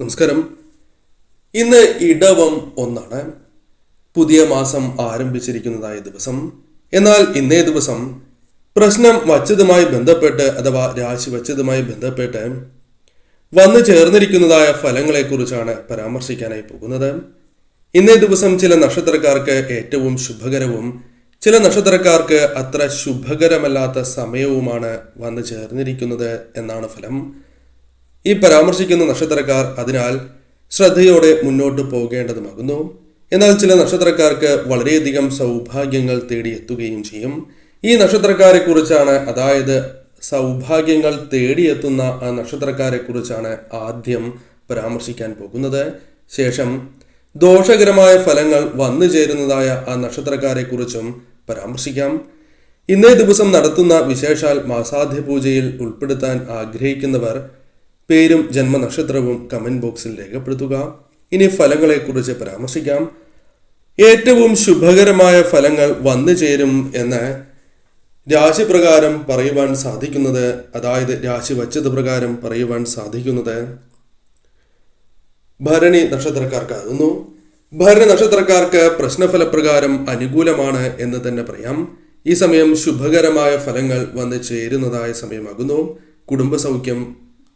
നമസ്കാരം. ഇന്ന് ഇടവം ഒന്നാണ്. പുതിയ മാസം ആരംഭിച്ചിരിക്കുന്നതായ ദിവസം. എന്നാൽ ഇന്നേ ദിവസം പ്രശ്നം വച്ചതുമായി ബന്ധപ്പെട്ട് അഥവാ രാശി വച്ചതുമായി ബന്ധപ്പെട്ട് വന്നു ചേർന്നിരിക്കുന്നതായ ഫലങ്ങളെക്കുറിച്ചാണ് പരാമർശിക്കാനായി പോകുന്നത്. ഇന്നേ ദിവസം ചില നക്ഷത്രക്കാർക്ക് ഏറ്റവും ശുഭകരവും ചില നക്ഷത്രക്കാർക്ക് അത്ര ശുഭകരമല്ലാത്ത സമയവുമാണ് വന്നു ചേർന്നിരിക്കുന്നത് എന്നാണ് ഫലം. ഈ പരാമർശിക്കുന്ന നക്ഷത്രക്കാർ അതിനാൽ ശ്രദ്ധയോടെ മുന്നോട്ട് പോകേണ്ടതുമാകുന്നു. എന്നാൽ ചില നക്ഷത്രക്കാർക്ക് വളരെയധികം സൗഭാഗ്യങ്ങൾ തേടിയെത്തുകയും ചെയ്യും. ഈ നക്ഷത്രക്കാരെ കുറിച്ചാണ് അതായത് സൗഭാഗ്യങ്ങൾ തേടിയെത്തുന്ന ആ നക്ഷത്രക്കാരെ കുറിച്ചാണ് ആദ്യം പരാമർശിക്കാൻ പോകുന്നത്. ശേഷം ദോഷകരമായ ഫലങ്ങൾ വന്നു ചേരുന്നതായ ആ നക്ഷത്രക്കാരെ കുറിച്ചും പരാമർശിക്കാം. ഇന്നേ ദിവസം നടത്തുന്ന വിശേഷാൽ മാസാധ്യ പൂജയിൽ ഉൾപ്പെടുത്താൻ ആഗ്രഹിക്കുന്നവർ പേരും ജന്മനക്ഷത്രവും കമന്റ് ബോക്സിൽ രേഖപ്പെടുത്തുക. ഇനി ഫലങ്ങളെക്കുറിച്ച് പരാമർശിക്കാം. ഏറ്റവും ശുഭകരമായ ഫലങ്ങൾ വന്നു ചേരും എന്ന് രാശിപ്രകാരം പറയുവാൻ സാധിക്കുന്നത് അതായത് രാശി വച്ചത് പ്രകാരം പറയുവാൻ സാധിക്കുന്നത് ഭരണി നക്ഷത്രക്കാർക്കാകുന്നു. ഭരണി നക്ഷത്രക്കാർക്ക് പ്രശ്നഫലപ്രകാരം അനുകൂലമാണ് എന്ന് തന്നെ പറയാം. ഈ സമയം ശുഭകരമായ ഫലങ്ങൾ വന്നു ചേരുന്നതായ സമയമാകുന്നു. കുടുംബസൗഖ്യം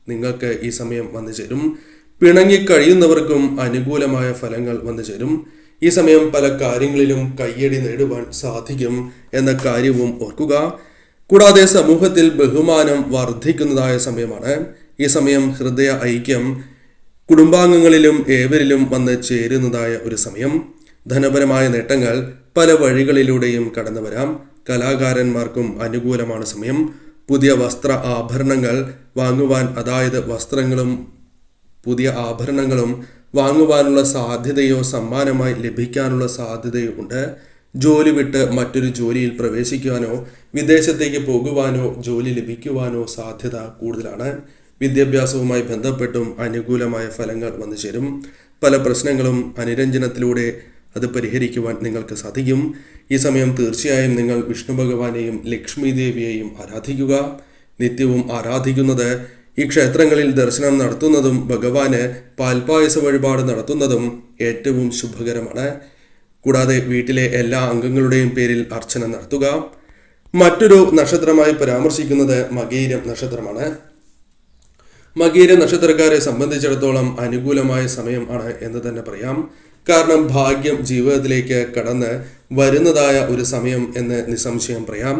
നിങ്ങൾക്ക് ഈ സമയം വന്നു ചേരും. പിണങ്ങിക്കഴിയുന്നവർക്കും അനുകൂലമായ ഫലങ്ങൾ വന്നു ചേരും. ഈ സമയം പല കാര്യങ്ങളിലും കയ്യടി നേടുവാൻ സാധിക്കും എന്ന കാര്യവും ഓർക്കുക. കൂടാതെ സമൂഹത്തിൽ ബഹുമാനം വർദ്ധിക്കുന്നതായ സമയമാണ്. ഈ സമയം ഹൃദയ ഐക്യം കുടുംബാംഗങ്ങളിലും ഏവരിലും വന്ന് ചേരുന്നതായ ഒരു സമയം. ധനപരമായ നേട്ടങ്ങൾ പല വഴികളിലൂടെയും കടന്നു വരാം കലാകാരന്മാർക്കും അനുകൂലമാണ് സമയം. പുതിയ വസ്ത്ര ആഭരണങ്ങൾ വാങ്ങുവാൻ അതായത് വസ്ത്രങ്ങളും പുതിയ ആഭരണങ്ങളും വാങ്ങുവാനുള്ള സാധ്യതയോ സമ്മാനമായി ലഭിക്കാനുള്ള സാധ്യതയോ ഉണ്ട്. ജോലി വിട്ട് മറ്റൊരു ജോലിയിൽ പ്രവേശിക്കുവാനോ വിദേശത്തേക്ക് പോകുവാനോ ജോലി ലഭിക്കുവാനോ സാധ്യത കൂടുതലാണ്. വിദ്യാഭ്യാസവുമായി ബന്ധപ്പെട്ടും അനുകൂലമായ ഫലങ്ങൾ വന്നു ചേരും. പല പ്രശ്നങ്ങളും അനുരഞ്ജനത്തിലൂടെ അത് പരിഹരിക്കുവാൻ നിങ്ങൾക്ക് സാധിക്കും. ഈ സമയം തീർച്ചയായും നിങ്ങൾ വിഷ്ണു ഭഗവാനെയും ലക്ഷ്മി ദേവിയെയും ആരാധിക്കുക. നിത്യവും ആരാധിക്കുന്നത് ഈ ക്ഷേത്രങ്ങളിൽ ദർശനം നടത്തുന്നതും ഭഗവാന് പാൽപായസ വഴിപാട് നടത്തുന്നതും ഏറ്റവും ശുഭകരമാണ്. കൂടാതെ വീട്ടിലെ എല്ലാ അംഗങ്ങളുടെയും പേരിൽ അർച്ചന നടത്തുക. മറ്റൊരു നക്ഷത്രമായി പരാമർശിക്കുന്നത് മകീരം നക്ഷത്രമാണ്. മകീര നക്ഷത്രക്കാരെ സംബന്ധിച്ചിടത്തോളം അനുകൂലമായ സമയം ആണ് എന്ന് തന്നെ പറയാം. കാരണം ഭാഗ്യം ജീവിതത്തിലേക്ക് കടന്ന് വരുന്നതായ ഒരു സമയം എന്ന് നിസ്സംശയം പറയാം.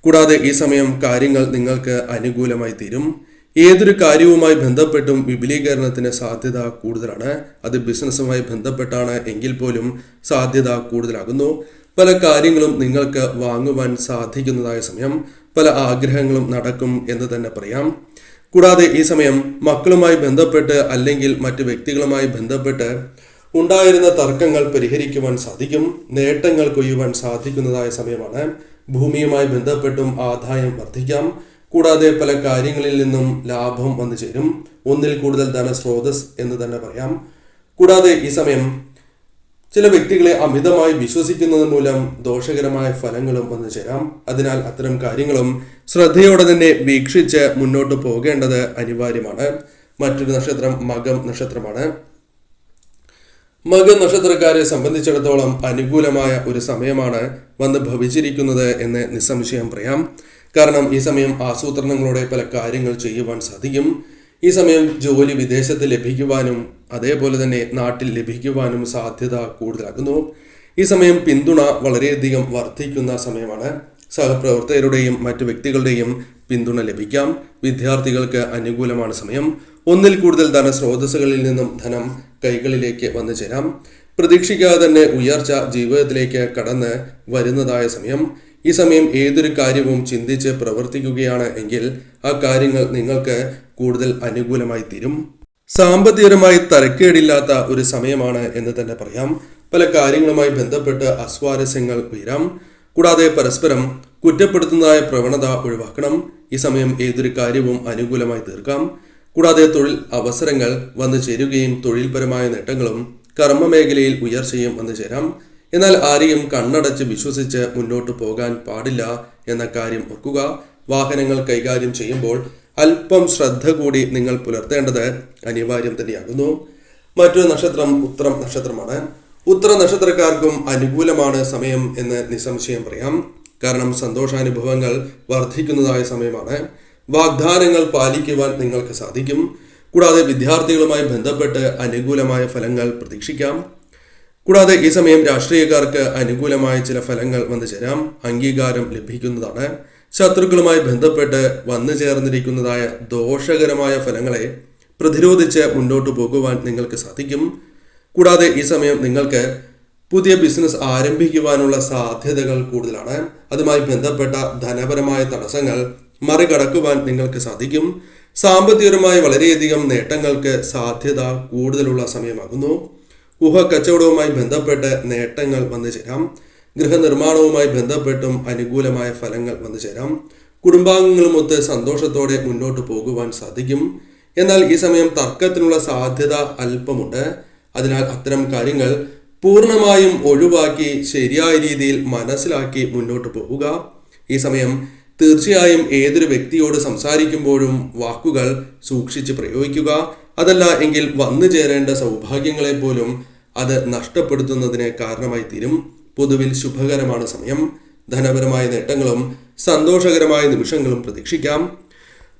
കൂടാതെ ഈ സമയം കാര്യങ്ങൾ നിങ്ങൾക്ക് അനുകൂലമായി തീരും. ഏതൊരു കാര്യവുമായി ബന്ധപ്പെട്ടും വിപുലീകരണത്തിന് സാധ്യത കൂടുതലാണ്. അത് ബിസിനസ്സുമായി ബന്ധപ്പെട്ടാണ് എങ്കിൽ പോലും സാധ്യത കൂടുതലാകുന്നു. പല കാര്യങ്ങളും നിങ്ങൾക്ക് വാങ്ങുവാൻ സാധിക്കുന്നതായ സമയം പല ആഗ്രഹങ്ങളും നടക്കും എന്ന് തന്നെ പറയാം. കൂടാതെ ഈ സമയം മക്കളുമായി ബന്ധപ്പെട്ട് അല്ലെങ്കിൽ മറ്റു വ്യക്തികളുമായി ബന്ധപ്പെട്ട് ഉണ്ടായിരുന്ന തർക്കങ്ങൾ പരിഹരിക്കുവാൻ സാധിക്കും നേട്ടങ്ങൾ കൊയ്യുവാൻ സാധിക്കുന്നതായ സമയമാണ്. ഭൂമിയുമായി ബന്ധപ്പെട്ടും ആദായം വർദ്ധിക്കാം. കൂടാതെ പല കാര്യങ്ങളിൽ നിന്നും ലാഭം വന്നു ചേരും. ഒന്നിൽ കൂടുതൽ ധനസ്രോതസ് എന്ന് തന്നെ പറയാം. കൂടാതെ ഈ സമയം ചില വ്യക്തികളെ അമിതമായി വിശ്വസിക്കുന്നത് മൂലം ദോഷകരമായ ഫലങ്ങളും വന്നു ചേരാം. അതിനാൽ അത്തരം കാര്യങ്ങളും ശ്രദ്ധയോടെ തന്നെ വീക്ഷിച്ച് മുന്നോട്ട് പോകേണ്ടത് അനിവാര്യമാണ്. മറ്റൊരു നക്ഷത്രം മകം നക്ഷത്രമാണ്. മക നക്ഷത്രക്കാരെ സംബന്ധിച്ചിടത്തോളം അനുകൂലമായ ഒരു സമയമാണ് വന്ന് ഭവിച്ചിരിക്കുന്നത് എന്ന് നിസ്സംശയം പറയാം. കാരണം ഈ സമയം ആസൂത്രണങ്ങളോടെ പല കാര്യങ്ങൾ ചെയ്യുവാൻ സാധിക്കും. ഈ സമയം ജോലി വിദേശത്ത് ലഭിക്കുവാനും അതേപോലെ തന്നെ നാട്ടിൽ ലഭിക്കുവാനും സാധ്യത കൂടുതലാകുന്നു. ഈ സമയം പിന്തുണ വളരെയധികം വർദ്ധിക്കുന്ന സമയമാണ്. സഹപ്രവർത്തകരുടെയും മറ്റു വ്യക്തികളുടെയും പിന്തുണ ലഭിക്കാം. വിദ്യാർത്ഥികൾക്ക് അനുകൂലമാണ് സമയം. ഒന്നിൽ കൂടുതൽ ധനസ്രോതസ്സുകളിൽ നിന്നും ധനം കൈകളിലേക്ക് വന്നു ചേരാം. പ്രതീക്ഷിക്കാതെ തന്നെ ഉയർച്ച ജീവിതത്തിലേക്ക് കടന്ന് വരുന്നതായ സമയം. ഈ സമയം ഏതൊരു കാര്യവും ചിന്തിച്ച് പ്രവർത്തിക്കുകയാണ് എങ്കിൽ ആ കാര്യങ്ങൾ നിങ്ങൾക്ക് കൂടുതൽ അനുകൂലമായി തീരും. സാമ്പത്തികപരമായി തരക്കേടില്ലാത്ത ഒരു സമയമാണ് എന്ന് തന്നെ പറയാം. പല കാര്യങ്ങളുമായി ബന്ധപ്പെട്ട് അസ്വാരസ്യങ്ങൾ ഉയരാം. കൂടാതെ പരസ്പരം കുറ്റപ്പെടുത്തുന്നതായ പ്രവണത ഒഴിവാക്കണം. ഈ സമയം ഏതൊരു കാര്യവും അനുകൂലമായി തീർക്കാം. കൂടാതെ തൊഴിൽ അവസരങ്ങൾ വന്നു ചേരുകയും തൊഴിൽപരമായ നേട്ടങ്ങളും കർമ്മ മേഖലയിൽ ഉയർച്ചയും വന്നു ചേരാം. എന്നാൽ ആരെയും കണ്ണടച്ച് വിശ്വസിച്ച് മുന്നോട്ട് പോകാൻ പാടില്ല എന്ന കാര്യം ഓർക്കുക. വാഹനങ്ങൾ കൈകാര്യം ചെയ്യുമ്പോൾ അല്പം ശ്രദ്ധ കൂടി നിങ്ങൾ പുലർത്തേണ്ടത് അനിവാര്യം തന്നെയാകുന്നു. മറ്റൊരു നക്ഷത്രം ഉത്തരം നക്ഷത്രമാണ്. ഉത്തര നക്ഷത്രക്കാർക്കും അനുകൂലമാണ് സമയം എന്ന് നിസ്സംശയം പറയാം. കാരണം സന്തോഷാനുഭവങ്ങൾ വർദ്ധിക്കുന്നതായ സമയമാണ്. വാഗ്ദാനങ്ങൾ പാലിക്കുവാൻ നിങ്ങൾക്ക് സാധിക്കും. കൂടാതെ വിദ്യാർത്ഥികളുമായി ബന്ധപ്പെട്ട് അനുകൂലമായ ഫലങ്ങൾ പ്രതീക്ഷിക്കാം. കൂടാതെ ഈ സമയം രാഷ്ട്രീയക്കാർക്ക് അനുകൂലമായ ചില ഫലങ്ങൾ വന്നു ചേരാം. അംഗീകാരം ലഭിക്കുന്നതാണ്. ശത്രുക്കളുമായി ബന്ധപ്പെട്ട് വന്നു ചേർന്നിരിക്കുന്നതായ ദോഷകരമായ ഫലങ്ങളെ പ്രതിരോധിച്ച് മുന്നോട്ട് പോകുവാൻ നിങ്ങൾക്ക് സാധിക്കും. കൂടാതെ ഈ സമയം നിങ്ങൾക്ക് പുതിയ ബിസിനസ് ആരംഭിക്കുവാനുള്ള സാധ്യതകൾ കൂടുതലാണ്. അതുമായി ബന്ധപ്പെട്ട ധനപരമായ തടസ്സങ്ങൾ മറികടക്കുവാൻ നിങ്ങൾക്ക് സാധിക്കും. സാമ്പത്തികപരമായി വളരെയധികം നേട്ടങ്ങൾക്ക് സാധ്യത കൂടുതലുള്ള സമയമാകുന്നു. ഊഹ കച്ചവടവുമായി ബന്ധപ്പെട്ട് നേട്ടങ്ങൾ വന്നു ചേരാം. ഗൃഹനിർമ്മാണവുമായി ബന്ധപ്പെട്ടും അനുകൂലമായ ഫലങ്ങൾ വന്നു ചേരാം. കുടുംബാംഗങ്ങളുമൊത്ത് സന്തോഷത്തോടെ മുന്നോട്ട് പോകുവാൻ സാധിക്കും. എന്നാൽ ഈ സമയം തർക്കത്തിനുള്ള സാധ്യത അല്പമുണ്ട്. അതിനാൽ അത്തരം കാര്യങ്ങൾ പൂർണമായും ഒഴിവാക്കി ശരിയായ രീതിയിൽ മനസ്സിലാക്കി മുന്നോട്ട് പോവുക. ഈ സമയം തീർച്ചയായും ഏതൊരു വ്യക്തിയോട് സംസാരിക്കുമ്പോഴും വാക്കുകൾ സൂക്ഷിച്ച് പ്രയോഗിക്കുക. അതല്ല എങ്കിൽ വന്നു ചേരേണ്ട സൗഭാഗ്യങ്ങളെ പോലും അത് നഷ്ടപ്പെടുത്തുന്നതിന് കാരണമായി തീരും. പൊതുവിൽ ശുഭകരമാണ് സമയം. ധനപരമായ നേട്ടങ്ങളും സന്തോഷകരമായ നിമിഷങ്ങളും പ്രതീക്ഷിക്കാം.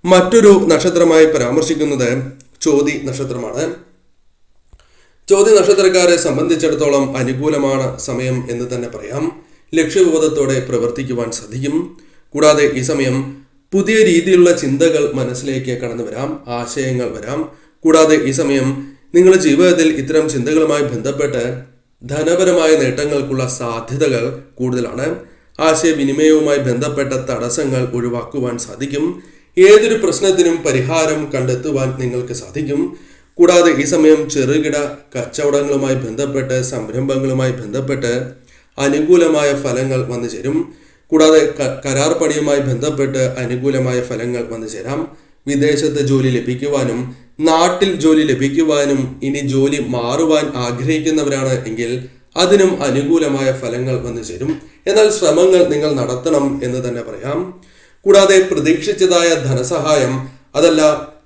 മറ്റൊരു നക്ഷത്രമായി പരാമർശിക്കുന്നത് ചോതി നക്ഷത്രമാണ്. ചോദ്യ നക്ഷത്രക്കാരെ സംബന്ധിച്ചിടത്തോളം അനുകൂലമാണ് സമയം എന്ന് തന്നെ പറയാം. ലക്ഷ്യബോധത്തോടെ പ്രവർത്തിക്കുവാൻ സാധിക്കും കൂടാതെ ഈ സമയം പുതിയ രീതിയിലുള്ള ചിന്തകൾ മനസ്സിലേക്ക് കടന്നു വരാം ആശയങ്ങൾ വരാം. കൂടാതെ ഈ സമയം നിങ്ങളുടെ ജീവിതത്തിൽ ഇത്തരം ചിന്തകളുമായി ബന്ധപ്പെട്ട് ധനപരമായ നേട്ടങ്ങൾക്കുള്ള സാധ്യതകൾ കൂടുതലാണ്. ആശയവിനിമയവുമായി ബന്ധപ്പെട്ട തടസ്സങ്ങൾ ഒഴിവാക്കുവാൻ സാധിക്കും. ഏതൊരു പ്രശ്നത്തിനും പരിഹാരം കണ്ടെത്തുവാൻ നിങ്ങൾക്ക് സാധിക്കും. കൂടാതെ ഈ സമയം ചെറുകിട കച്ചവടങ്ങളുമായി ബന്ധപ്പെട്ട് സംരംഭങ്ങളുമായി ബന്ധപ്പെട്ട് അനുകൂലമായ ഫലങ്ങൾ വന്നു ചേരും. കൂടാതെ കരാർ പണിയുമായി ബന്ധപ്പെട്ട് അനുകൂലമായ ഫലങ്ങൾ വന്നു ചേരാം. വിദേശത്ത് ജോലി ലഭിക്കുവാനും നാട്ടിൽ ജോലി ലഭിക്കുവാനും ഇനി ജോലി മാറുവാൻ ആഗ്രഹിക്കുന്നവരാണ് എങ്കിൽ അതിനും അനുകൂലമായ ഫലങ്ങൾ വന്നു ചേരും. എന്നാൽ ശ്രമങ്ങൾ നിങ്ങൾ നടത്തണം എന്ന് തന്നെ പറയാം. കൂടാതെ പ്രതീക്ഷിച്ചതായ ധനസഹായം അതല്ല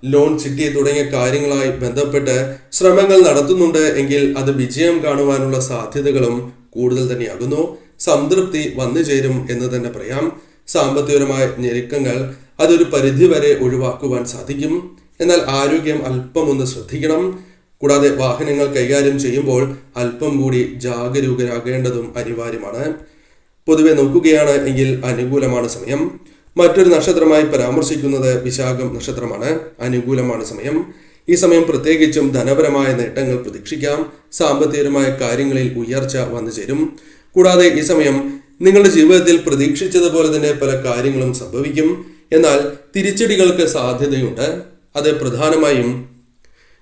ലോൺ ചിട്ടി തുടങ്ങിയ കാര്യങ്ങളായി ബന്ധപ്പെട്ട് ശ്രമങ്ങൾ നടത്തുന്നുണ്ട് എങ്കിൽ അത് വിജയം കാണുവാനുള്ള സാധ്യതകളും കൂടുതൽ തന്നെയാകുന്നു. സംതൃപ്തി വന്നു ചേരും എന്ന് തന്നെ പറയാം. സാമ്പത്തികപരമായ ഞെരുക്കങ്ങൾ അതൊരു പരിധിവരെ ഒഴിവാക്കുവാൻ സാധിക്കും. എന്നാൽ ആരോഗ്യം അല്പം ഒന്ന് ശ്രദ്ധിക്കണം. കൂടാതെ വാഹനങ്ങൾ കൈകാര്യം ചെയ്യുമ്പോൾ അല്പം കൂടി ജാഗരൂകരാകേണ്ടതും അനിവാര്യമാണ്. പൊതുവെ നോക്കുകയാണ് എങ്കിൽ അനുകൂലമാണ് സമയം. മറ്റൊരു നക്ഷത്രമായി പരാമർശിക്കുന്നത് വിശാഖം നക്ഷത്രമാണ്. അനുകൂലമാണ് സമയം. ഈ സമയം പ്രത്യേകിച്ചും ധനപരമായ നേട്ടങ്ങൾ പ്രതീക്ഷിക്കാം. സാമ്പത്തികപരമായ കാര്യങ്ങളിൽ ഉയർച്ച വന്നു ചേരും. കൂടാതെ ഈ സമയം നിങ്ങളുടെ ജീവിതത്തിൽ പ്രതീക്ഷിച്ചതുപോലെ തന്നെ പല കാര്യങ്ങളും സംഭവിക്കും. എന്നാൽ തിരിച്ചടികൾക്ക് സാധ്യതയുണ്ട്. അത് പ്രധാനമായും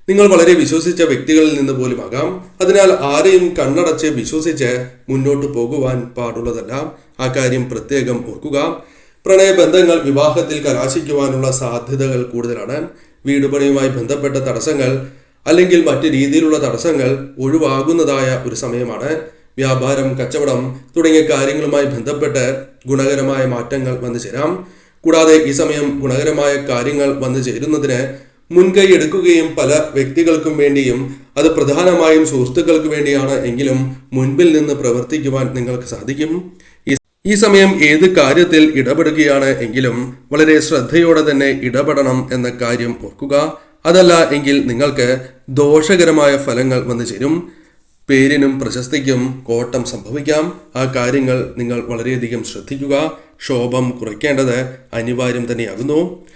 നിങ്ങൾ വളരെ വിശ്വസിച്ച വ്യക്തികളിൽ നിന്ന് പോലും ആകാം അതിനാൽ ആരെയും കണ്ണടച്ച് വിശ്വസിച്ച് മുന്നോട്ട് പോകുവാൻ പാടുള്ളതല്ല. ആ കാര്യം പ്രത്യേകം ഓർക്കുക. പ്രണയബന്ധങ്ങൾ വിവാഹത്തിൽ കലാശിക്കുവാനുള്ള സാധ്യതകൾ കൂടുതലാണ്. വീടുപണിയുമായി ബന്ധപ്പെട്ട തടസ്സങ്ങൾ അല്ലെങ്കിൽ മറ്റു രീതിയിലുള്ള തടസ്സങ്ങൾ ഒഴിവാകുന്നതായ ഒരു സമയമാണ്. വ്യാപാരം കച്ചവടം തുടങ്ങിയ കാര്യങ്ങളുമായി ബന്ധപ്പെട്ട് ഗുണകരമായ മാറ്റങ്ങൾ വന്നു ചേരാം. കൂടാതെ ഈ സമയം ഗുണകരമായ കാര്യങ്ങൾ വന്നു ചേരുന്നതിന് മുൻകൈ എടുക്കുകയും പല വ്യക്തികൾക്കും വേണ്ടിയും അത് പ്രധാനമായും സുഹൃത്തുക്കൾക്ക് വേണ്ടിയാണ് എങ്കിലും മുൻപിൽ നിന്ന് പ്രവർത്തിക്കുവാൻ നിങ്ങൾക്ക് സാധിക്കും. ഈ സമയം ഏത് കാര്യത്തിൽ ഇടപെടുകയാണ് എങ്കിലും വളരെ ശ്രദ്ധയോടെ തന്നെ ഇടപെടണം എന്ന കാര്യം ഓർക്കുക. അതല്ല എങ്കിൽ നിങ്ങൾക്ക് ദോഷകരമായ ഫലങ്ങൾ വന്നു ചേരും. പേരിനും പ്രശസ്തിക്കും കോട്ടം സംഭവിക്കാം. ആ കാര്യങ്ങൾ നിങ്ങൾ വളരെയധികം ശ്രദ്ധിക്കുക. ക്ഷോഭം കുറയ്ക്കേണ്ടത് അനിവാര്യം തന്നെയാകുന്നു.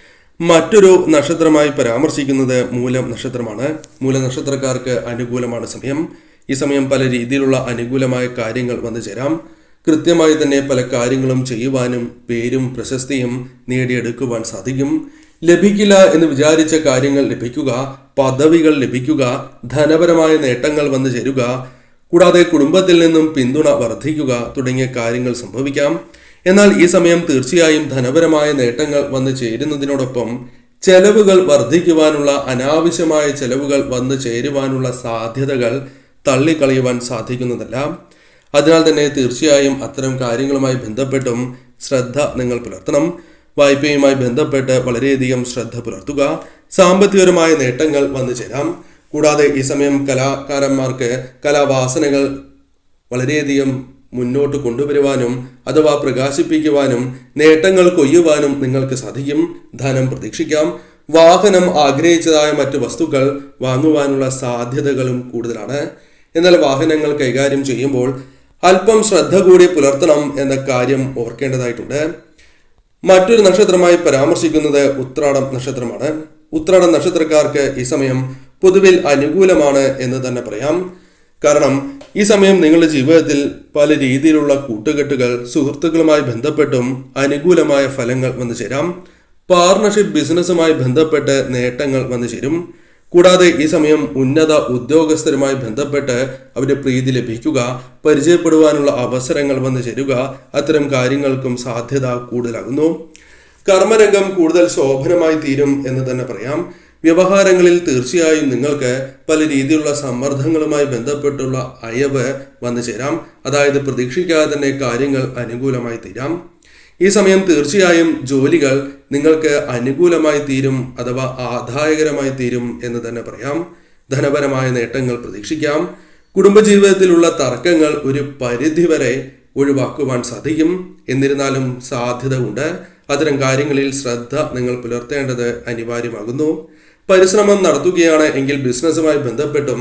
മറ്റൊരു നക്ഷത്രമായി പരാമർശിക്കുന്നത് മൂലം നക്ഷത്രമാണ് മൂല നക്ഷത്രക്കാർക്ക് അനുകൂലമാണ് സമയം. ഈ സമയം പല രീതിയിലുള്ള അനുകൂലമായ കാര്യങ്ങൾ വന്നു ചേരാം. കൃത്യമായി തന്നെ പല കാര്യങ്ങളും ചെയ്യുവാനും പേരും പ്രശസ്തിയും നേടിയെടുക്കുവാൻ സാധിക്കും. ലഭിക്കില്ല എന്ന് വിചാരിച്ച കാര്യങ്ങൾ ലഭിക്കുക പദവികൾ ലഭിക്കുക ധനപരമായ നേട്ടങ്ങൾ വന്നു ചേരുക കൂടാതെ കുടുംബത്തിൽ നിന്നും പിന്തുണ വർദ്ധിക്കുക തുടങ്ങിയ കാര്യങ്ങൾ സംഭവിക്കാം. എന്നാൽ ഈ സമയം തീർച്ചയായും ധനപരമായ നേട്ടങ്ങൾ വന്നു ചേരുന്നതിനോടൊപ്പം ചെലവുകൾ വർദ്ധിക്കുവാനുള്ള അനാവശ്യമായ ചെലവുകൾ വന്നു ചേരുവാനുള്ള സാധ്യതകൾ തള്ളിക്കളയുവാൻ സാധിക്കുന്നതല്ല. അതിനാൽ തന്നെ തീർച്ചയായും അത്തരം കാര്യങ്ങളുമായി ബന്ധപ്പെട്ടും ശ്രദ്ധ നിങ്ങൾ പുലർത്തണം. വായ്പയുമായി ബന്ധപ്പെട്ട് വളരെയധികം ശ്രദ്ധ പുലർത്തുക. സാമ്പത്തികപരമായ നേട്ടങ്ങൾ വന്നു ചേരാം. കൂടാതെ ഈ സമയം കലാകാരന്മാർക്ക് കലാവാസനകൾ വളരെയധികം മുന്നോട്ട് കൊണ്ടുവരുവാനും അഥവാ പ്രകാശിപ്പിക്കുവാനും നേട്ടങ്ങൾ കൊയ്യുവാനും നിങ്ങൾക്ക് സാധിക്കും. ധനം പ്രതീക്ഷിക്കാം. വാഹനം ആഗ്രഹിച്ചതായ മറ്റ് വസ്തുക്കൾ വാങ്ങുവാനുള്ള സാധ്യതകളും കൂടുതലാണ്. എന്നാൽ വാഹനങ്ങൾ കൈകാര്യം ചെയ്യുമ്പോൾ അല്പം ശ്രദ്ധ കൂടി പുലർത്തണം എന്ന കാര്യം ഓർക്കേണ്ടതായിട്ടുണ്ട്. മറ്റൊരു നക്ഷത്രമായി പരാമർശിക്കുന്നത് ഉത്രാടം നക്ഷത്രമാണ്. ഉത്രാടം നക്ഷത്രക്കാർക്ക് ഈ സമയം പൊതുവിൽ അനുകൂലമാണ് എന്ന് തന്നെ പറയാം. കാരണം ഈ സമയം നിങ്ങളുടെ ജീവിതത്തിൽ പല രീതിയിലുള്ള കൂട്ടുകെട്ടുകൾ സുഹൃത്തുക്കളുമായി ബന്ധപ്പെട്ടും അനുകൂലമായ ഫലങ്ങൾ വന്നു ചേരാം പാർട്ണർഷിപ്പ് ബിസിനസ്സുമായി ബന്ധപ്പെട്ട് നേട്ടങ്ങൾ വന്നു ചേരും കൂടാതെ ഈ സമയം ഉന്നത ഉദ്യോഗസ്ഥരുമായി ബന്ധപ്പെട്ട് അവരുടെ പ്രീതി ലഭിക്കുക പരിചയപ്പെടുവാനുള്ള അവസരങ്ങൾ വന്നു ചേരുക അത്തരം കാര്യങ്ങൾക്കും സാധ്യത കൂടുതലാകുന്നു. കർമ്മരംഗം കൂടുതൽ ശോഭനമായി തീരും എന്ന് തന്നെ പറയാം. വ്യവഹാരങ്ങളിൽ തീർച്ചയായും നിങ്ങൾക്ക് പല രീതിയിലുള്ള സമ്മർദ്ദങ്ങളുമായി ബന്ധപ്പെട്ടുള്ള അയവ് വന്നു ചേരാം. അതായത് പ്രതീക്ഷിക്കാതെ തന്നെ കാര്യങ്ങൾ അനുകൂലമായി തീരാം. ഈ സമയം തീർച്ചയായും ജോലികൾ നിങ്ങൾക്ക് അനുകൂലമായി തീരും അഥവാ ആദായകരമായി തീരും എന്ന് തന്നെ പറയാം. ധനപരമായ നേട്ടങ്ങൾ പ്രതീക്ഷിക്കാം. കുടുംബജീവിതത്തിലുള്ള തർക്കങ്ങൾ ഒരു പരിധിവരെ ഒഴിവാക്കുവാൻ സാധിക്കും. എന്നിരുന്നാലും സാധ്യത ഉണ്ട് അത്തരം കാര്യങ്ങളിൽ ശ്രദ്ധ നിങ്ങൾ പുലർത്തേണ്ടത് അനിവാര്യമാകുന്നു. പരിശ്രമം നടത്തുകയാണ് എങ്കിൽ ബിസിനസ്സുമായി ബന്ധപ്പെട്ടും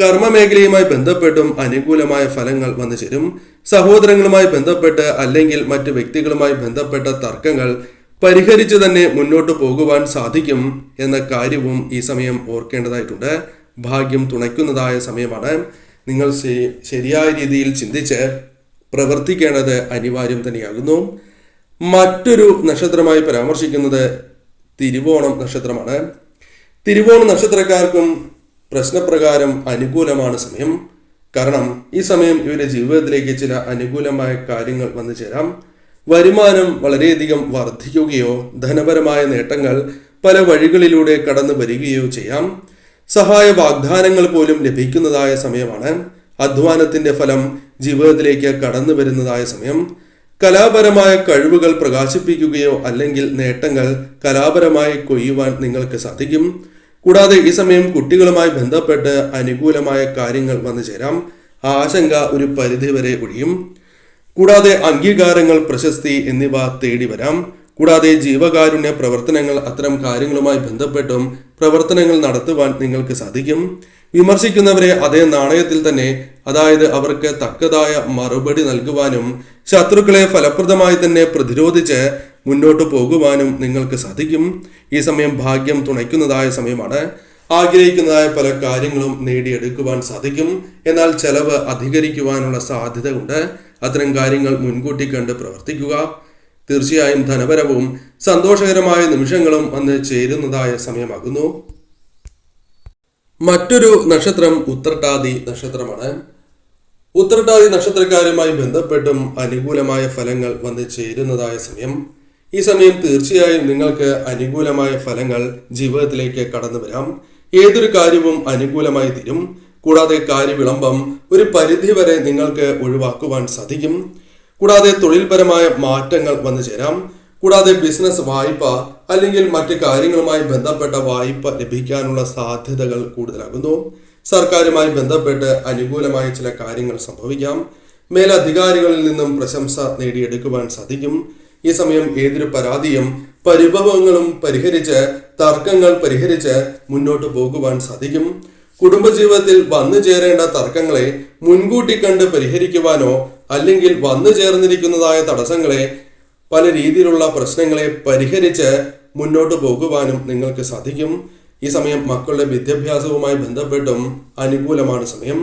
കർമ്മമേഖലയുമായി ബന്ധപ്പെട്ടും അനുകൂലമായ ഫലങ്ങൾ വന്നു ചേരും. സഹോദരങ്ങളുമായി ബന്ധപ്പെട്ട് അല്ലെങ്കിൽ മറ്റു വ്യക്തികളുമായി ബന്ധപ്പെട്ട തർക്കങ്ങൾ പരിഹരിച്ച് തന്നെ മുന്നോട്ട് പോകുവാൻ സാധിക്കും എന്ന കാര്യവും ഈ സമയം ഓർക്കേണ്ടതായിട്ടുണ്ട്. ഭാഗ്യം തുണയ്ക്കുന്നതായ സമയമാണ്. നിങ്ങൾ ശരിയായ രീതിയിൽ ചിന്തിച്ച് പ്രവർത്തിക്കേണ്ടത് അനിവാര്യം തന്നെയാകുന്നു. മറ്റൊരു നക്ഷത്രമായി പരാമർശിക്കുന്നത് തിരുവോണം നക്ഷത്രമാണ്. തിരുവോണ നക്ഷത്രക്കാർക്കും പ്രശ്നപ്രകാരം അനുകൂലമാണ് സമയം. കാരണം ഈ സമയം ഇവരുടെ ജീവിതത്തിലേക്ക് ചില അനുകൂലമായ കാര്യങ്ങൾ വന്നു ചേരാം. വരുമാനം വളരെയധികം വർദ്ധിക്കുകയോ ധനപരമായ നേട്ടങ്ങൾ പല വഴികളിലൂടെ കടന്നു വരികയോ ചെയ്യാം. സഹായ വാഗ്ദാനങ്ങൾ പോലും ലഭിക്കുന്നതായ സമയമാണ്. അധ്വാനത്തിന്റെ ഫലം ജീവിതത്തിലേക്ക് കടന്നു വരുന്നതായ സമയം. കലാപരമായ കഴിവുകൾ പ്രകാശിപ്പിക്കുകയോ അല്ലെങ്കിൽ നേട്ടങ്ങൾ കലാപരമായി കൊയ്യുവാൻ നിങ്ങൾക്ക് സാധിക്കും. കൂടാതെ ഈ സമയം കുട്ടികളുമായി ബന്ധപ്പെട്ട് അനുകൂലമായ കാര്യങ്ങൾ വന്നു ചേരാം. ആശങ്ക ഒരു പരിധിവരെ ഒഴിയും. കൂടാതെ അംഗീകാരങ്ങൾ പ്രശസ്തി എന്നിവ തേടി വരാം. കൂടാതെ ജീവകാരുണ്യ പ്രവർത്തനങ്ങൾ അത്തരം കാര്യങ്ങളുമായി ബന്ധപ്പെട്ടും പ്രവർത്തനങ്ങൾ നടത്തുവാൻ നിങ്ങൾക്ക് സാധിക്കും. വിമർശിക്കുന്നവരെ അതേ നാണയത്തിൽ തന്നെ അതായത് അവർക്ക് തക്കതായ മറുപടി നൽകുവാനും ശത്രുക്കളെ ഫലപ്രദമായി തന്നെ പ്രതിരോധിച്ച് മുന്നോട്ട് പോകുവാനും നിങ്ങൾക്ക് സാധിക്കും. ഈ സമയം ഭാഗ്യം തുണയ്ക്കുന്നതായ സമയമാണ്. ആഗ്രഹിക്കുന്നതായ പല കാര്യങ്ങളും നേടിയെടുക്കുവാൻ സാധിക്കും. എന്നാൽ ചെലവ് അധികരിക്കുവാനുള്ള സാധ്യത ഉണ്ട് അത്തരം കാര്യങ്ങൾ മുൻകൂട്ടി കണ്ട് പ്രവർത്തിക്കുക. തീർച്ചയായും ധനപരവും സന്തോഷകരമായ നിമിഷങ്ങളും അന്ന് ചേരുന്നതായ സമയമാകുന്നു. മറ്റൊരു നക്ഷത്രം ഉത്രട്ടാതി നക്ഷത്രമാണ്. ഉത്രട്ടാതി നക്ഷത്രക്കാരുമായി ബന്ധപ്പെട്ടും അനുകൂലമായ ഫലങ്ങൾ വന്ന് ചേരുന്നതായ സമയം. ഈ സമയം തീർച്ചയായും നിങ്ങൾക്ക് അനുകൂലമായ ഫലങ്ങൾ ജീവിതത്തിലേക്ക് കടന്നു വരാം. ഏതൊരു കാര്യവും അനുകൂലമായി തീരും. കൂടാതെ കാര്യവിളംബം ഒരു പരിധി വരെ നിങ്ങൾക്ക് ഒഴിവാക്കുവാൻ സാധിക്കും. കൂടാതെ തൊഴിൽപരമായ മാറ്റങ്ങൾ വന്നു ചേരാം. കൂടാതെ ബിസിനസ് വായ്പ അല്ലെങ്കിൽ മറ്റ് കാര്യങ്ങളുമായി ബന്ധപ്പെട്ട വായ്പ ലഭിക്കാനുള്ള സാധ്യതകൾ കൂടുതലാകുന്നു. സർക്കാരുമായി ബന്ധപ്പെട്ട് അനുകൂലമായ ചില കാര്യങ്ങൾ സംഭവിക്കാം. മേലധികാരികളിൽ നിന്നും പ്രശംസ നേടിയെടുക്കുവാൻ സാധിക്കും. ഈ സമയം ഏതൊരു പരാതിയും പരിഭവങ്ങളും പരിഹരിച്ച് തർക്കങ്ങൾ പരിഹരിച്ച് മുന്നോട്ട് പോകുവാൻ സാധിക്കും. കുടുംബജീവിതത്തിൽ വന്നു ചേരേണ്ട തർക്കങ്ങളെ മുൻകൂട്ടി കണ്ട് പരിഹരിക്കുവാനോ അല്ലെങ്കിൽ വന്നു ചേർന്നിരിക്കുന്നതായ തടസ്സങ്ങളെ പല രീതിയിലുള്ള പ്രശ്നങ്ങളെ പരിഹരിച്ച് മുന്നോട്ട് പോകുവാനും നിങ്ങൾക്ക് സാധിക്കും. ഈ സമയം മക്കളുടെ വിദ്യാഭ്യാസവുമായി ബന്ധപ്പെട്ടും അനുകൂലമാണ് സമയം.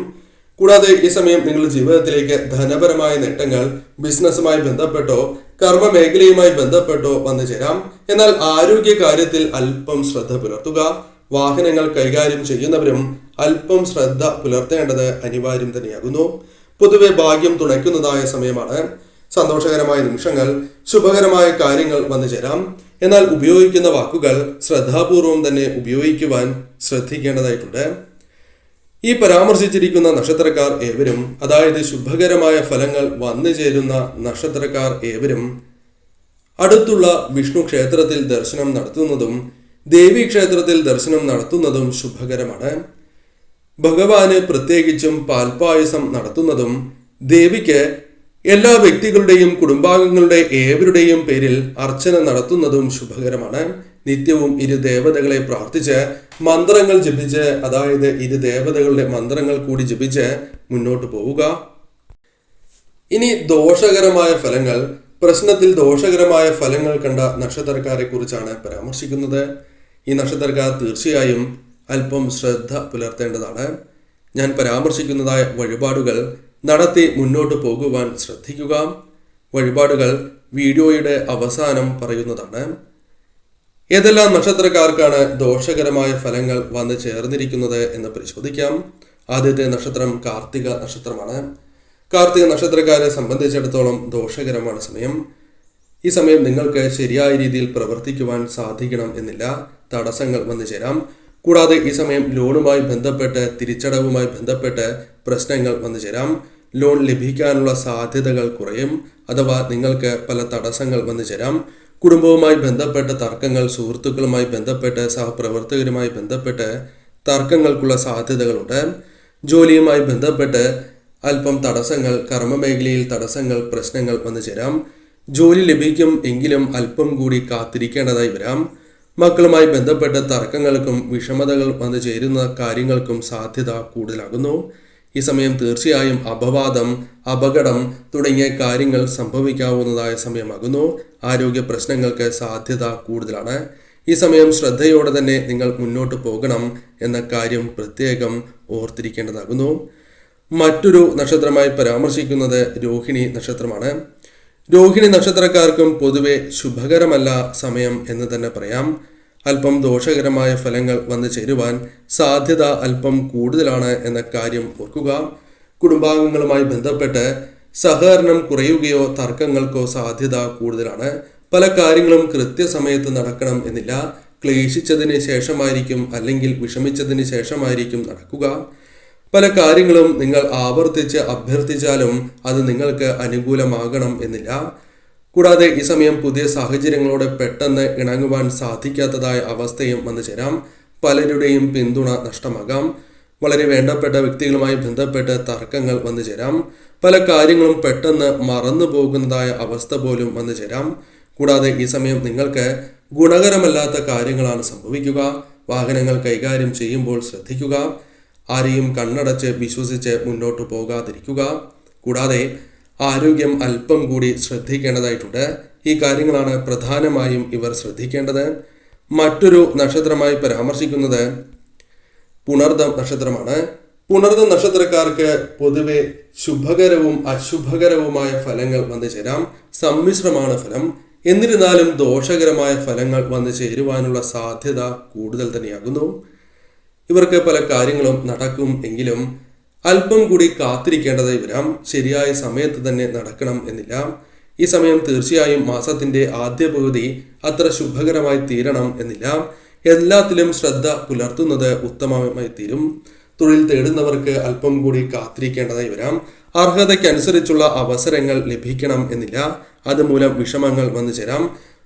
കൂടാതെ ഈ സമയം നിങ്ങളുടെ ജീവിതത്തിലേക്ക് ധനപരമായ നേട്ടങ്ങൾ ബിസിനസ്സുമായി ബന്ധപ്പെട്ടോ കർമ്മ മേഖലയുമായി ബന്ധപ്പെട്ടോ വന്നു ചേരാം. എന്നാൽ ആരോഗ്യ കാര്യത്തിൽ അല്പം ശ്രദ്ധ പുലർത്തുക. വാഹനങ്ങൾ കൈകാര്യം ചെയ്യുന്നവരും അല്പം ശ്രദ്ധ പുലർത്തേണ്ടത് അനിവാര്യം തന്നെയാകുന്നു. പൊതുവെ ഭാഗ്യം തുണയ്ക്കുന്നതായ സമയമാണ്. സന്തോഷകരമായ നിമിഷങ്ങൾ ശുഭകരമായ കാര്യങ്ങൾ വന്നു ചേരാം. എന്നാൽ ഉപയോഗിക്കുന്ന വാക്കുകൾ ശ്രദ്ധാപൂർവം തന്നെ ഉപയോഗിക്കുവാൻ ശ്രദ്ധിക്കേണ്ടതായിട്ടുണ്ട്. ഈ പരാമർശിച്ചിരിക്കുന്ന നക്ഷത്രക്കാർ ഏവരും അതായത് ശുഭകരമായ ഫലങ്ങൾ വന്നു ചേരുന്ന നക്ഷത്രക്കാർ ഏവരും അടുത്തുള്ള വിഷ്ണു ക്ഷേത്രത്തിൽ ദർശനം നടത്തുന്നതും ദേവി ക്ഷേത്രത്തിൽ ദർശനം നടത്തുന്നതും ശുഭകരമാണ്. ഭഗവാന് പ്രത്യേകിച്ചും പാൽപായസം നടത്തുന്നതും ദേവിക്ക് എല്ലാ വ്യക്തികളുടെയും കുടുംബാംഗങ്ങളുടെ ഏവരുടെയും പേരിൽ അർച്ചന നടത്തുന്നതും ശുഭകരമാണ്. നിത്യവും ഇരു ദേവതകളെ പ്രാർത്ഥിച്ച് മന്ത്രങ്ങൾ ജപിച്ച് അതായത് ഇരു ദേവതകളുടെ മന്ത്രങ്ങൾ കൂടി ജപിച്ച് മുന്നോട്ട് പോവുക. ഇനി ദോഷകരമായ ഫലങ്ങൾ. പ്രശ്നത്തിൽ ദോഷകരമായ ഫലങ്ങൾ കണ്ട നക്ഷത്രക്കാരെ കുറിച്ചാണ് പരാമർശിക്കുന്നത്. ഈ നക്ഷത്രക്കാർ തീർച്ചയായും അല്പം ശ്രദ്ധ പുലർത്തേണ്ടതാണ്. ഞാൻ പരാമർശിക്കുന്നതായ വഴിപാടുകൾ നടത്തി മുന്നോട്ട് പോകുവാൻ ശ്രദ്ധിക്കുക. വഴിപാടുകൾ വീഡിയോയുടെ അവസാനം പറയുന്നതാണ്. ഏതെല്ലാം നക്ഷത്രക്കാർക്കാണ് ദോഷകരമായ ഫലങ്ങൾ വന്ന് ചേർന്നിരിക്കുന്നത് എന്ന് പരിശോധിക്കാം. ആദ്യത്തെ നക്ഷത്രം കാർത്തിക നക്ഷത്രമാണ്. കാർത്തിക നക്ഷത്രക്കാരെ സംബന്ധിച്ചിടത്തോളം ദോഷകരമാണ് സമയം. ഈ സമയം നിങ്ങൾക്ക് ശരിയായ രീതിയിൽ പ്രവർത്തിക്കുവാൻ സാധിക്കണം എന്നില്ല. തടസ്സങ്ങൾ വന്നു ചേരാം. കൂടാതെ ഈ സമയം ലോണുമായി ബന്ധപ്പെട്ട് തിരിച്ചടവുമായി ബന്ധപ്പെട്ട് പ്രശ്നങ്ങൾ വന്നു ചേരാം. ലോൺ ലഭിക്കാനുള്ള സാധ്യതകൾ കുറയും. അഥവാ നിങ്ങൾക്ക് പല തടസ്സങ്ങൾ വന്നു ചേരാം. കുടുംബവുമായി ബന്ധപ്പെട്ട തർക്കങ്ങൾ സുഹൃത്തുക്കളുമായി ബന്ധപ്പെട്ട് സഹപ്രവർത്തകരുമായി ബന്ധപ്പെട്ട് തർക്കങ്ങൾക്കുള്ള സാധ്യതകളുണ്ട്. ജോലിയുമായി ബന്ധപ്പെട്ട് അല്പം തടസ്സങ്ങൾ കർമ്മമേഖലയിൽ തടസ്സങ്ങൾ പ്രശ്നങ്ങൾ വന്നു ചേരാം ജോലി ലഭിക്കും എങ്കിലും അല്പം കൂടി കാത്തിരിക്കേണ്ടതായി വരാം. മക്കളുമായി ബന്ധപ്പെട്ട തർക്കങ്ങൾക്കും വിഷമതകൾ വന്നു ചേരുന്ന കാര്യങ്ങൾക്കും സാധ്യത കൂടുതലാകുന്നു. ഈ സമയം തീർച്ചയായും അപവാദം അപകടം തുടങ്ങിയ കാര്യങ്ങൾ സംഭവിക്കാവുന്നതായ സമയമാകുന്നു. ആരോഗ്യ പ്രശ്നങ്ങൾക്ക് സാധ്യത കൂടുതലാണ്. ഈ സമയം ശ്രദ്ധയോടെ തന്നെ നിങ്ങൾ മുന്നോട്ട് പോകണം എന്ന കാര്യം പ്രത്യേകം ഓർത്തിരിക്കേണ്ടതാകുന്നു. മറ്റൊരു നക്ഷത്രമായി പരാമർശിക്കുന്നത് രോഹിണി നക്ഷത്രമാണ്. രോഹിണി നക്ഷത്രക്കാർക്കും പൊതുവെ ശുഭകരമല്ല സമയം എന്ന് തന്നെ പറയാം. അല്പം ദോഷകരമായ ഫലങ്ങൾ വന്നു ചേരുവാൻ സാധ്യത അല്പം കൂടുതലാണ് എന്ന കാര്യം ഓർക്കുക. കുടുംബാംഗങ്ങളുമായി ബന്ധപ്പെട്ട് സഹകരണം കുറയുകയോ തർക്കങ്ങൾക്കോ സാധ്യത കൂടുതലാണ്. പല കാര്യങ്ങളും കൃത്യസമയത്ത് നടക്കണം എന്നില്ല. ക്ലേശിച്ചതിന് ശേഷമായിരിക്കും അല്ലെങ്കിൽ വിഷമിച്ചതിന് ശേഷമായിരിക്കും നടക്കുക. പല കാര്യങ്ങളും നിങ്ങൾ ആവർത്തിച്ച് അഭ്യർത്ഥിച്ചാലും അത് നിങ്ങൾക്ക് അനുകൂലമാകണം എന്നില്ല. കൂടാതെ ഈ സമയം പുതിയ സാഹചര്യങ്ങളോട് പെട്ടെന്ന് ഇണങ്ങുവാൻ സാധിക്കാത്തതായ അവസ്ഥയും വന്നു ചേരാം. പലരുടെയും പിന്തുണ നഷ്ടമാകാം. വളരെ വേണ്ടപ്പെട്ട വ്യക്തികളുമായി ബന്ധപ്പെട്ട് തർക്കങ്ങൾ വന്നു ചേരാം. പല കാര്യങ്ങളും പെട്ടെന്ന് മറന്നു പോകുന്നതായ അവസ്ഥ പോലും വന്നു ചേരാം. കൂടാതെ ഈ സമയം നിങ്ങൾക്ക് ഗുണകരമല്ലാത്ത കാര്യങ്ങളാണ് സംഭവിക്കുക. വാഹനങ്ങൾ കൈകാര്യം ചെയ്യുമ്പോൾ ശ്രദ്ധിക്കുക. ആരെയും കണ്ണടച്ച് വിശ്വസിച്ച് മുന്നോട്ട് പോകാതിരിക്കുക. കൂടാതെ ആരോഗ്യം അല്പം കൂടി ശ്രദ്ധിക്കേണ്ടതായിട്ടുണ്ട്. ഈ കാര്യങ്ങളാണ് പ്രധാനമായും ഇവർ ശ്രദ്ധിക്കേണ്ടത്. മറ്റൊരു നക്ഷത്രമായി പരാമർശിക്കുന്നത് പുണർദ നക്ഷത്രമാണ്. പുണർദ നക്ഷത്രക്കാർക്ക് പൊതുവെ ശുഭകരവും അശുഭകരവുമായ ഫലങ്ങൾ വന്നു ചേരാം. സമ്മിശ്രമാണ് ഫലം. എന്നിരുന്നാലും ദോഷകരമായ ഫലങ്ങൾ വന്നു ചേരുവാനുള്ള സാധ്യത കൂടുതൽ തന്നെയാകുന്നു. ഇവർക്ക് പല കാര്യങ്ങളും നടക്കും എങ്കിലും അല്പം കൂടി കാത്തിരിക്കേണ്ടത് വരാം ശരിയായ സമയത്ത് തന്നെ നടക്കണം എന്നില്ല. ഈ സമയം തീർച്ചയായും മാസത്തിന്റെ ആദ്യ പകുതി അത്ര ശുഭകരമായി തീരണം എന്നില്ല. എല്ലാത്തിലും ശ്രദ്ധ പുലർത്തുന്നത് ഉത്തമമായി തീരും. തൊഴിൽ തേടുന്നവർക്ക് അല്പം കൂടി കാത്തിരിക്കേണ്ടതായി വരാം അർഹതയ്ക്കനുസരിച്ചുള്ള അവസരങ്ങൾ ലഭിക്കണം എന്നില്ല. അതുമൂലം വിഷമങ്ങൾ വന്നു ചേരാം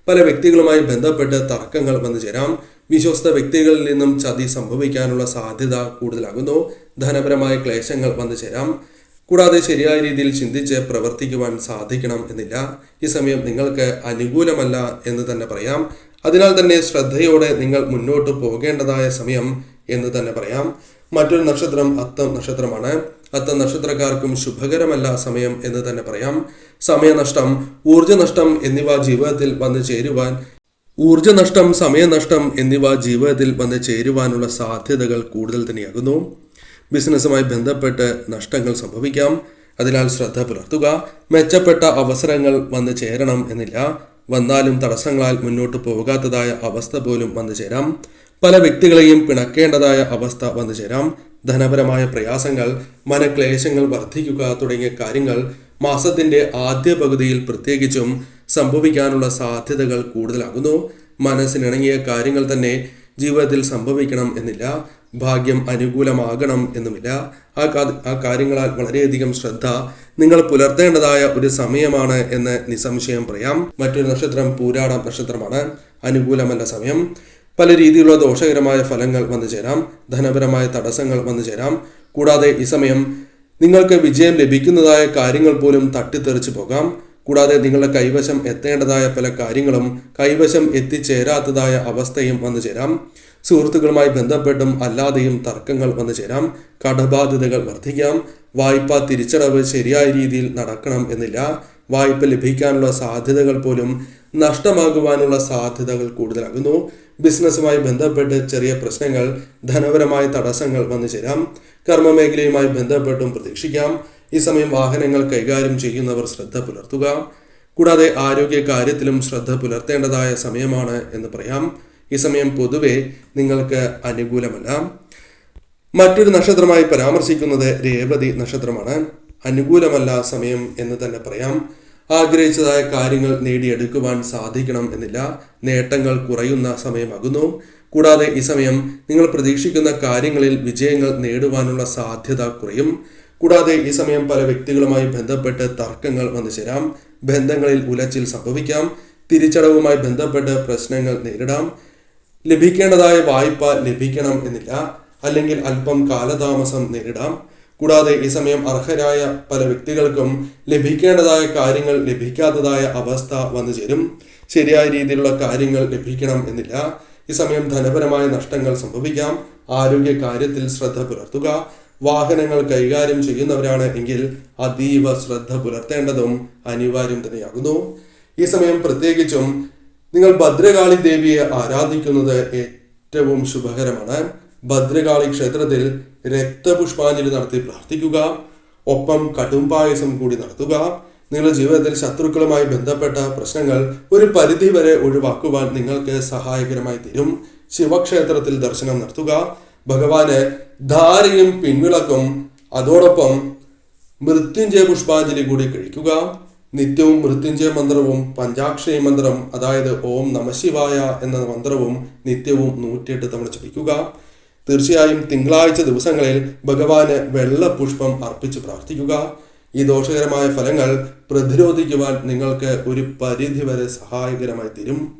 പല വ്യക്തികളുമായി ബന്ധപ്പെട്ട് തർക്കങ്ങൾ വന്നു ചേരാം വിശ്വസ്ത വ്യക്തികളിൽ നിന്നും ചതി സംഭവിക്കാനുള്ള സാധ്യത കൂടുതലാകുന്നു. ധനപരമായ ക്ലേശങ്ങൾ വന്നു ചേരാം. കൂടാതെ ശരിയായ രീതിയിൽ ചിന്തിച്ച് പ്രവർത്തിക്കുവാൻ സാധിക്കണം എന്നില്ല. ഈ സമയം നിങ്ങൾക്ക് അനുകൂലമല്ല എന്ന് തന്നെ പറയാം. അതിനാൽ തന്നെ ശ്രദ്ധയോടെ നിങ്ങൾ മുന്നോട്ട് പോകേണ്ടതായ സമയം എന്ന് തന്നെ പറയാം. മറ്റൊരു നക്ഷത്രം അത്തം നക്ഷത്രമാണ്. അത്തം നക്ഷത്രക്കാർക്കും ശുഭകരമല്ല സമയം എന്ന് തന്നെ പറയാം. സമയനഷ്ടം ഊർജനഷ്ടം എന്നിവ ജീവിതത്തിൽ വന്നു ചേരുവാൻ ഊർജനഷ്ടം സമയനഷ്ടം എന്നിവ ജീവിതത്തിൽ വന്ന് ചേരുവാനുള്ള സാധ്യതകൾ കൂടുതൽ തന്നെയാകുന്നു. ബിസിനസ്സുമായി ബന്ധപ്പെട്ട് നഷ്ടങ്ങൾ സംഭവിക്കാം. അതിനാൽ ശ്രദ്ധ പുലർത്തുക. മെച്ചപ്പെട്ട അവസരങ്ങൾ വന്നു ചേരണം എന്നില്ല. വന്നാലും തടസ്സങ്ങളാൽ മുന്നോട്ട് പോകാത്തതായ അവസ്ഥ പോലും വന്നു ചേരാം. പല വ്യക്തികളെയും പിണക്കേണ്ടതായ അവസ്ഥ വന്നു ചേരാം. ധനപരമായ പ്രയാസങ്ങൾ മനക്ലേശങ്ങൾ വർദ്ധിക്കുക തുടങ്ങിയ കാര്യങ്ങൾ മാസത്തിന്റെ ആദ്യ പകുതിയിൽ പ്രത്യേകിച്ചും സംഭവിക്കാനുള്ള സാധ്യതകൾ കൂടുതലാകുന്നു. മനസ്സിനിണങ്ങിയ കാര്യങ്ങൾ തന്നെ ജീവിതത്തിൽ സംഭവിക്കണം എന്നില്ല. ഭാഗ്യം അനുകൂലമാകണം എന്നുമില്ല. ആ ആ കാര്യങ്ങളാൽ വളരെയധികം ശ്രദ്ധ നിങ്ങൾ പുലർത്തേണ്ടതായ ഒരു സമയമാണ് എന്ന് നിസ്സംശയം പറയാം. മറ്റൊരു നക്ഷത്രം പൂരാടം നക്ഷത്രമാണ്. അനുകൂലമല്ല സമയം. പല രീതിയിലുള്ള ദോഷകരമായ ഫലങ്ങൾ വന്നു ചേരാം. ധനപരമായ തടസ്സങ്ങൾ വന്നു ചേരാം. കൂടാതെ ഈ സമയം നിങ്ങൾക്ക് വിജയം ലഭിക്കുന്നതായ കാര്യങ്ങൾ പോലും തട്ടിത്തെറിച്ചു പോകാം. കൂടാതെ നിങ്ങളുടെ കൈവശം എത്തേണ്ടതായ പല കാര്യങ്ങളും കൈവശം എത്തിച്ചേരാത്തതായ അവസ്ഥയും വന്നു ചേരാം. സുഹൃത്തുക്കളുമായി ബന്ധപ്പെട്ടും അല്ലാതെയും തർക്കങ്ങൾ വന്നു ചേരാം. കടബാധ്യതകൾ വർദ്ധിക്കാം. വായ്പ തിരിച്ചടവ് ശരിയായ രീതിയിൽ നടക്കണം എന്നില്ല. വായ്പ ലഭിക്കാനുള്ള സാധ്യതകൾ പോലും നഷ്ടമാകുവാനുള്ള സാധ്യതകൾ കൂടുതലാകുന്നു. ബിസിനസ്സുമായി ബന്ധപ്പെട്ട് ചെറിയ പ്രശ്നങ്ങൾ ധനപരമായ തടസ്സങ്ങൾ വന്നു ചേരാം. കർമ്മമേഖലയുമായി ബന്ധപ്പെട്ടും പ്രതീക്ഷിക്കാം. ഈ സമയം വാഹനങ്ങൾ കൈകാര്യം ചെയ്യുന്നവർ ശ്രദ്ധ പുലർത്തുക. കൂടാതെ ആരോഗ്യ കാര്യത്തിലും ശ്രദ്ധ പുലർത്തേണ്ടതായ സമയമാണ് എന്ന് പറയാം. ഈ സമയം പൊതുവെ നിങ്ങൾക്ക് അനുകൂലമല്ല. മറ്റൊരു നക്ഷത്രമായി പരാമർശിക്കുന്നത് രേവതി നക്ഷത്രമാണ്. അനുകൂലമല്ല സമയം എന്ന് തന്നെ പറയാം. ആഗ്രഹിച്ചതായ കാര്യങ്ങൾ നേടിയെടുക്കുവാൻ സാധിക്കണം എന്നില്ല. നേട്ടങ്ങൾ കുറയുന്ന സമയമാകുന്നു. കൂടാതെ ഈ സമയം നിങ്ങൾ പ്രതീക്ഷിക്കുന്ന കാര്യങ്ങളിൽ വിജയങ്ങൾ നേടുവാനുള്ള സാധ്യത കുറയും. കൂടാതെ ഈ സമയം പല വ്യക്തികളുമായി ബന്ധപ്പെട്ട് തർക്കങ്ങൾ വന്നു ചേരാം. ബന്ധങ്ങളിൽ ഉലച്ചിൽ സംഭവിക്കാം. തിരിച്ചടവുമായി ബന്ധപ്പെട്ട് പ്രശ്നങ്ങൾ നേരിടാം. ലഭിക്കേണ്ടതായ വായ്പ ലഭിക്കണം എന്നില്ല. അല്ലെങ്കിൽ അല്പം കാലതാമസം നേരിടാം. കൂടാതെ ഈ സമയം അർഹരായ പല വ്യക്തികൾക്കും ലഭിക്കേണ്ടതായ കാര്യങ്ങൾ ലഭിക്കാത്തതായ അവസ്ഥ വന്നു ചേരും. ശരിയായ രീതിയിലുള്ള കാര്യങ്ങൾ ലഭിക്കണം എന്നില്ല. ഈ സമയം ധനപരമായ നഷ്ടങ്ങൾ സംഭവിക്കാം. ആരോഗ്യ കാര്യത്തിൽ ശ്രദ്ധ പുലർത്തുക. വാഹനങ്ങൾ കൈകാര്യം ചെയ്യുന്നവരാണ് എങ്കിൽ അതീവ ശ്രദ്ധ പുലർത്തേണ്ടതും അനിവാര്യം തന്നെയാകുന്നു. ഈ സമയം പ്രത്യേകിച്ചും നിങ്ങൾ ഭദ്രകാളി ദേവിയെ ആരാധിക്കുന്നത് ഏറ്റവും ശുഭകരമാണ്. ഭദ്രകാളി ക്ഷേത്രത്തിൽ രക്തപുഷ്പാഞ്ജലി നടത്തി പ്രാർത്ഥിക്കുക. ഒപ്പം കടുംപായസം കൂടി നടത്തുക. നിങ്ങളുടെ ജീവിതത്തിൽ ശത്രുക്കളുമായി ബന്ധപ്പെട്ട പ്രശ്നങ്ങൾ ഒരു പരിധി വരെ ഒഴിവാക്കുവാൻ നിങ്ങൾക്ക് സഹായകരമായി തീരും. ശിവക്ഷേത്രത്തിൽ ദർശനം നടത്തുക. ഭഗവാന് ധാരയും പിൻവിളക്കും അതോടൊപ്പം മൃത്യുഞ്ജയ പുഷ്പാഞ്ജലി കൂടി കഴിക്കുക. നിത്യവും മൃത്യുഞ്ജയ മന്ത്രവും പഞ്ചാക്ഷരി മന്ത്രം അതായത് ഓം നമശിവായ എന്ന മന്ത്രവും നിത്യവും നൂറ്റിയെട്ട് തവണ ജപിക്കുക. തീർച്ചയായും തിങ്കളാഴ്ച ദിവസങ്ങളിൽ ഭഗവാന് വെള്ള പുഷ്പം അർപ്പിച്ച് പ്രാർത്ഥിക്കുക. ഈ ദോഷകരമായ ഫലങ്ങൾ പ്രതിരോധിക്കുവാൻ നിങ്ങൾക്ക് ഒരു പരിധി വരെ സഹായകരമായി തീരും.